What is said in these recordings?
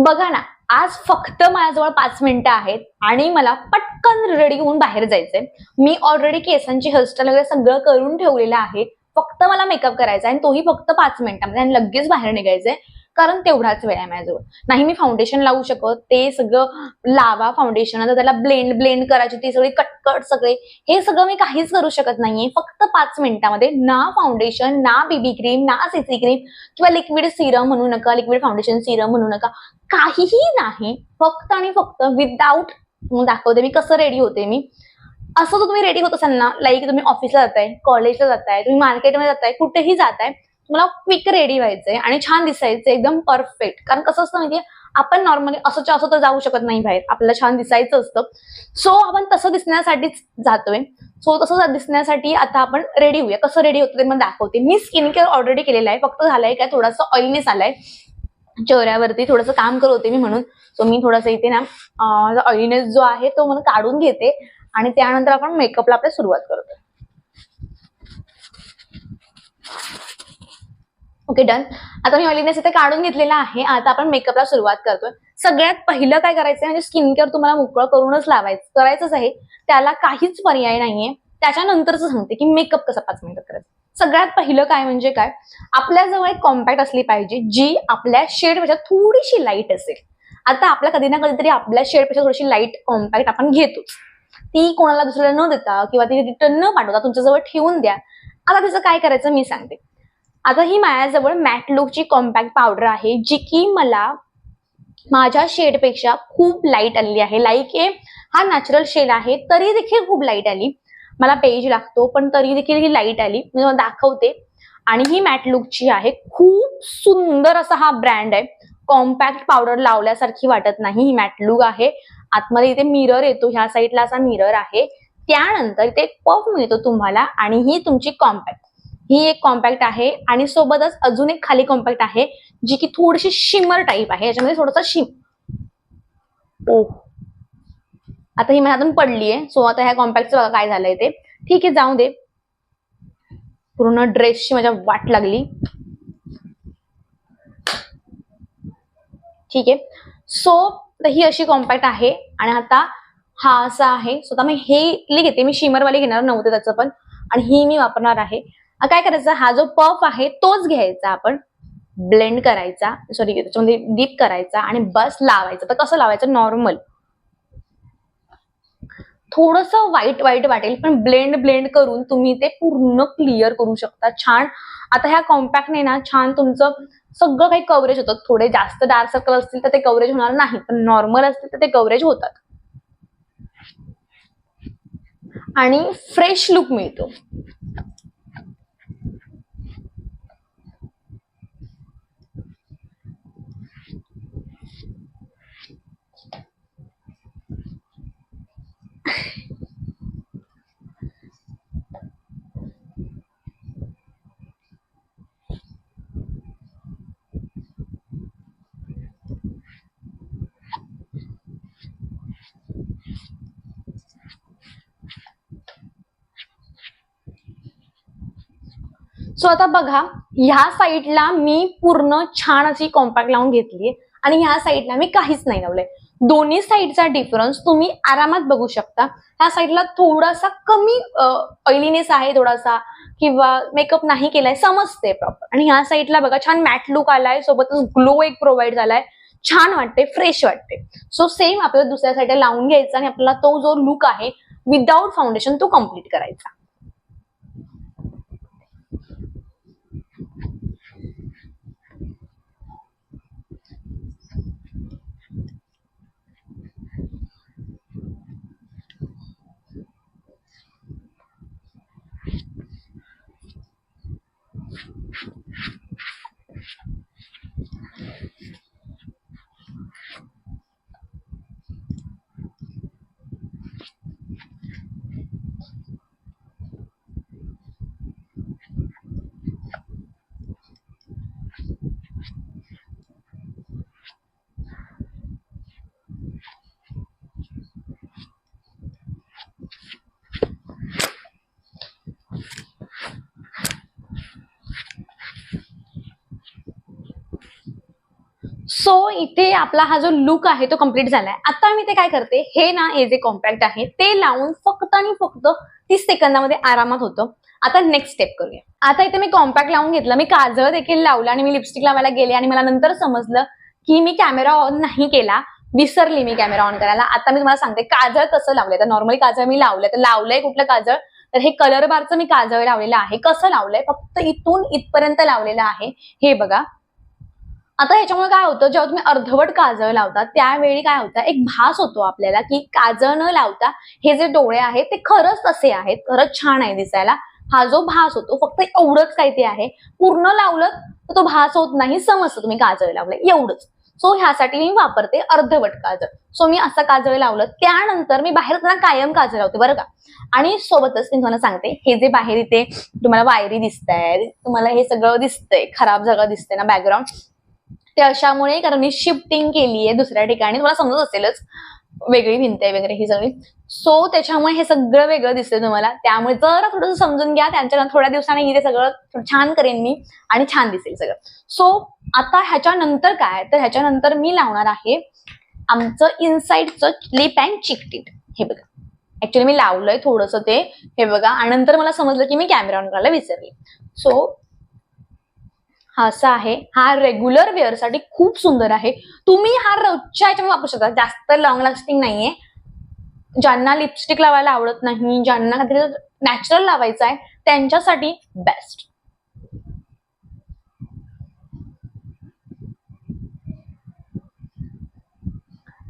बघा ना आज फक्त माझ्याजवळ पाच मिनिटं आहेत आणि मला पटकन रेडी होऊन बाहेर जायचंय. मी ऑलरेडी केसांची हेअरस्टाईल वगैरे सगळं करून ठेवलेलं आहे. फक्त मला मेकअप करायचा आहे आणि तोही फक्त पाच मिनिटांमध्ये म्हणजे आणि लगेच बाहेर निघायचंय. कारण तेवढाच वेळ आहे माझ्याजवळ. नाही मी फाउंडेशन लावू शकत ते सगळं लावा फाउंडेशन आता त्याला ब्लेंड ब्लेंड करायची ती सगळी कटकट सगळे हे सगळं मी काहीच करू शकत नाहीये. फक्त पाच मिनिटामध्ये ना फाउंडेशन ना बीबी क्रीम ना सीसी क्रीम किंवा लिक्विड सिरम म्हणू नका लिक्विड फाउंडेशन सिरम म्हणू नका काहीही नाही. फक्त आणि फक्त विदाऊट दाखवते मी कसं रेडी होते मी. असं जर तुम्ही रेडी होत असाल ना लाईक तुम्ही ऑफिसला जाताय कॉलेजला जाताय तुम्ही मार्केटमध्ये जाताय कुठेही जाताय मला क्विक रेडी व्हायचंय आणि छान दिसायचं एकदम परफेक्ट कारण कसं असतं माहितीये आपण नॉर्मली असंच्या असं तर जाऊ शकत नाही बाहेर. आपल्याला छान दिसायचं असतं. सो आपण तसं दिसण्यासाठीच जातोय. सो तसं दिसण्यासाठी आता आपण रेडी होऊया. कसं रेडी होतं ते मला दाखवते. मी स्किन केअर ऑलरेडी केलेलं आहे. फक्त झालंय काय थोडासा ऑइलनेस आलाय. चेहऱ्यावरती थोडंसं काम करत होते मी म्हणून. सो मी थोडंसं इथे ना ऑइलनेस जो आहे तो मला काढून घेते. आणि त्यानंतर आपण मेकअपला आपल्या सुरुवात करतो. ओके डन आता मी ऑलिनेस इथे काढून घेतलेला आहे. आता आपण मेकअपला सुरुवात करतोय. सगळ्यात पहिलं काय करायचं म्हणजे स्किन केअर तुम्हाला मोकळं करूनच लावायचं करायचंच आहे. त्याला काहीच पर्याय नाहीये. त्याच्यानंतरच सांगते की मेकअप कसा पाच मिनिटात करायचं. सगळ्यात पहिलं काय म्हणजे काय? आपल्याजवळ एक कॉम्पॅक्ट असली पाहिजे जी आपल्या शेडपेक्षा थोडीशी लाइट असेल. आता आपल्या कधी ना कधीतरी आपल्या शेडपेक्षा थोडीशी लाइट कॉम्पॅक्ट आपण घेतोच. ती कोणाला दुसऱ्याला न देता किंवा ती रिटर्न न पाठवता तुमच्याजवळ ठेवून द्या. आता त्याचं काय करायचं मी सांगते. आता ही माझ्याजवळ मॅट लुकची कॉम्पॅक्ट पावडर आहे जी की मला माझ्या शेडपेक्षा खूप लाइट आलेली आहे. लाईक ए हा नॅचरल शेड आहे तरी देखील खूप लाइट आली. मला पेज लागतो पण तरी देखील ही लाइट आली. मी तुम्हाला दाखवते. आणि ही मॅट लुकची आहे. खूप सुंदर असा हा ब्रँड आहे. कॉम्पॅक्ट पावडर लावल्यासारखी वाटत नाही ही मॅट लुक आहे. आतमध्ये इथे मिरर येतो ह्या साईडला असा मिरर आहे. त्यानंतर इथे पफ मिळतो तुम्हाला आणि ही तुमची कॉम्पॅक्ट ही एक कॉम्पॅक्ट आहे आणि सोबतच अजून एक खाली कॉम्पॅक्ट आहे जी की थोडीशी शिमर टाईप आहे. याच्यामध्ये थोडंसं शिम ओ. आता ही माझ्यातून पडली आहे सो आता ह्या कॉम्पॅक्टचं बघा काय झालंय ते. ठीक आहे जाऊ दे. पूर्ण ड्रेसची माझ्या वाट लागली. ठीक आहे. सो ही अशी कॉम्पॅक्ट आहे आणि आता हा असा आहे. सो आता मी हे घेते. मी शिमरवाली घेणार नव्हते त्याचं पण. आणि ही मी वापरणार आहे. काय करायचं? हा जो पफ आहे तोच घ्यायचा आपण. ब्लेंड करायचा. सॉरी त्याच्यामध्ये डीप करायचा आणि बस लावायचं. तर कसं लावायचं? नॉर्मल थोडस वाईट वाईट वाटेल पण ब्लेंड ब्लेंड करून तुम्ही ते पूर्ण क्लिअर करू शकता. छान. आता ह्या कॉम्पॅक्टने ना छान तुमचं सगळं काही कव्हरेज होतं. थोडे जास्त डार्क सर्कल असतील तर ते कव्हरेज होणार नाही. पण नॉर्मल असतील तर ते कव्हरेज होतात. आणि फ्रेश लुक मिळतो. सो आता बघा ह्या साईडला मी पूर्ण छान अशी कॉम्पॅक्ट लावून घेतली आणि ह्या साईडला मी काहीच नाही लावलंय. दोन्ही साईडचा डिफरन्स तुम्ही आरामात बघू शकता. ह्या साईडला थोडासा कमी ऑइलीनेस आहे थोडासा किंवा मेकअप नाही केलाय समजते प्रॉपर आणि ह्या साईडला बघा छान मॅट लुक आलाय सोबतच ग्लो एक प्रोव्हाइड झालाय. छान वाटते फ्रेश वाटते सो सेम आपल्याला दुसऱ्या साईडला लावून घ्यायचा आणि आपल्याला तो जो लुक आहे विदाउट फाउंडेशन तो कंप्लीट करायचा. सो इथे आपला हा जो लुक आहे तो कंप्लीट झालाय. आता मी ते काय करते हे ना हे जे कॉम्पॅक्ट आहे ते लावून फक्त आणि फक्त तीस सेकंदामध्ये आरामात होतं. आता नेक्स्ट स्टेप करूया. आता इथे मी कॉम्पॅक्ट लावून घेतलं. मी काजळ देखील लावलं आणि मी लिपस्टिक लावायला गेले आणि मला नंतर समजलं की मी कॅमेरा ऑन नाही केला. विसरली मी कॅमेरा ऑन करायला. आता मी तुम्हाला सांगते काजळ कसं लावलंय? तर नॉर्मली काजळ मी लावलंय. तर लावलंय कुठलं काजळ? तर हे कलर बारचं मी काजळ लावलेलं आहे. कसं लावलंय? फक्त इथून इथपर्यंत लावलेलं आहे. हे बघा. आता ह्याच्यामुळे काय होतं जेव्हा तुम्ही अर्धवट काजळ लावता त्यावेळी काय होतं एक भास होतो आपल्याला की काजळ न लावता हे जे डोळे आहेत ते खरंच तसे आहेत खरंच छान आहे दिसायला. हा जो भास होतो फक्त एवढंच काही ते आहे. पूर्ण लावलं तर तो भास होत नाही समजतं तुम्ही काजळ लावलं एवढंच. सो ह्यासाठी मी वापरते अर्धवट काजळ. सो मी असं काजळ लावलं त्यानंतर मी बाहेर त्यांना कायम काजळ लावते बरं का? आणि सोबतच मी तुम्हाला सांगते हे जे बाहेर इथे तुम्हाला वायरी दिसताय तुम्हाला हे सगळं दिसतंय खराब सगळं दिसतंय ना बॅकग्राऊंड ते अशामुळे कारण मी शिफ्टिंग केली आहे दुसऱ्या ठिकाणी. तुम्हाला समजत असेलच वेगळी भिंत आहे वगैरे ही सगळी. सो त्याच्यामुळे हे सगळं वेगळं दिसतंय तुम्हाला. त्यामुळे जरा थोडंसं समजून घ्या. त्यांच्या थोड्या दिवसाने इथे सगळं छान करेन मी आणि छान दिसेल सगळं. सो आता ह्याच्यानंतर काय? तर ह्याच्यानंतर मी लावणार आहे आमचं इनसाईडचं लिप अँड चिक टिट हे बघा. ऍक्च्युली मी लावलंय थोडंसं ते. हे बघा. आणि नंतर मला समजलं की मी कॅमेरा ऑन करायला विसरली. सो हा असा आहे. हा रेग्युलर वेअरसाठी खूप सुंदर आहे. तुम्ही हा रोजच्या ह्याच्यामध्ये वापरू शकता. जास्त लॉंग लास्टिंग नाहीये. ज्यांना लिपस्टिक लावायला आवडत नाही ज्यांना काहीतरी नॅचरल लावायचं आहे त्यांच्यासाठी बेस्ट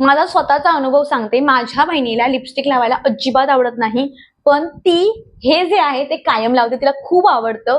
माझा स्वतःचा अनुभव सांगते. माझ्या बहिणीला लिपस्टिक लावायला अजिबात आवडत नाही. पण ती हे जे आहे ते कायम लावते. तिला खूप आवडतं.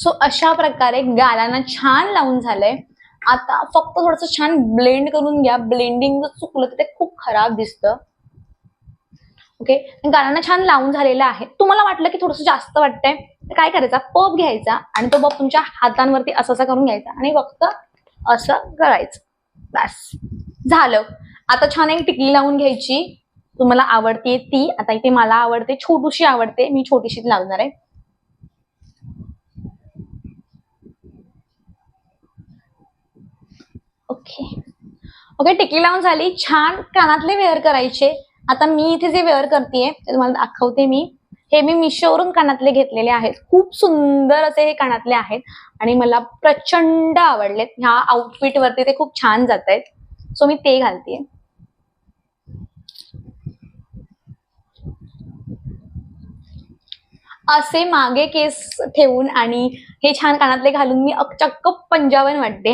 सो अशा प्रकारे गालांना छान लावून झालंय. आता फक्त थोडस छान ब्लेंड करून घ्या. ब्लेंडिंग जर चुकलं तर ते खूप खराब दिसतं. ओके गालांना छान लावून झालेलं आहे. तुम्हाला वाटलं की थोडस जास्त वाटतंय. तर काय करायचा? पप घ्यायचा आणि तो पप तुमच्या हातांवरती असं असं करून घ्यायचा आणि फक्त असं करायचं. बस. झालं. आता छान एक टिकली लावून घ्यायची. तुम्हाला आवडते ती. आता इथे मला आवडते. छोटीशी आवडते. मी छोटीशीच लावणार आहे. ओके ओके टिकली लावून झाली. छान कानातले वेअर करायचे. आता मी इथे जे वेअर करतेय ते तुम्हाला दाखवते मी. हे मी मिशोवरून कानातले घेतलेले आहेत. खूप सुंदर असे हे कानातले आहेत आणि मला प्रचंड आवडलेत. ह्या आउटफिट वरती ते खूप छान जात आहेत सो मी ते घालते असे मागे केस ठेवून आणि हे छान कानातले घालून मी चक्क पंजाबन वाटते.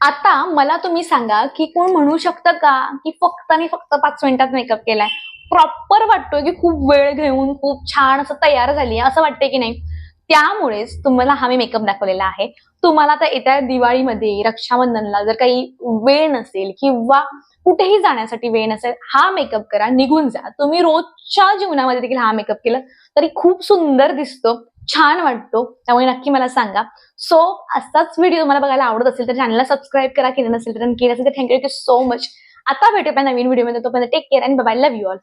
आता मला तुम्ही सांगा की कोण म्हणू शकतं का? की फक्त आणि फक्त पाच मिनिटात मेकअप केलाय. प्रॉपर वाटतोय की खूप वेळ घेऊन खूप छान असं तयार झाली असं वाटतंय की नाही? त्यामुळेच तुम्हाला हा मी मेकअप दाखवलेला आहे. तुम्हाला आता येत्या दिवाळीमध्ये रक्षाबंधनला जर काही वेळ नसेल किंवा कुठेही जाण्यासाठी वेळ नसेल हा मेकअप करा निघून जा. तुम्ही रोजच्या जीवनामध्ये देखील हा मेकअप केला तरी खूप सुंदर दिसतो. छान वाटतो. त्यामुळे नक्की मला सांगा. सो असाच व्हिडिओ तुम्हाला बघायला आवडत असेल तर चॅनलला सबस्क्राईब करा. केलं नसेल तर केलं असेल तर थँक्यू सो मच आता भेटूया नवीन व्हिडिओमध्ये तोपर्यंत टेक केअर आणि बाय लव्ह यू ऑल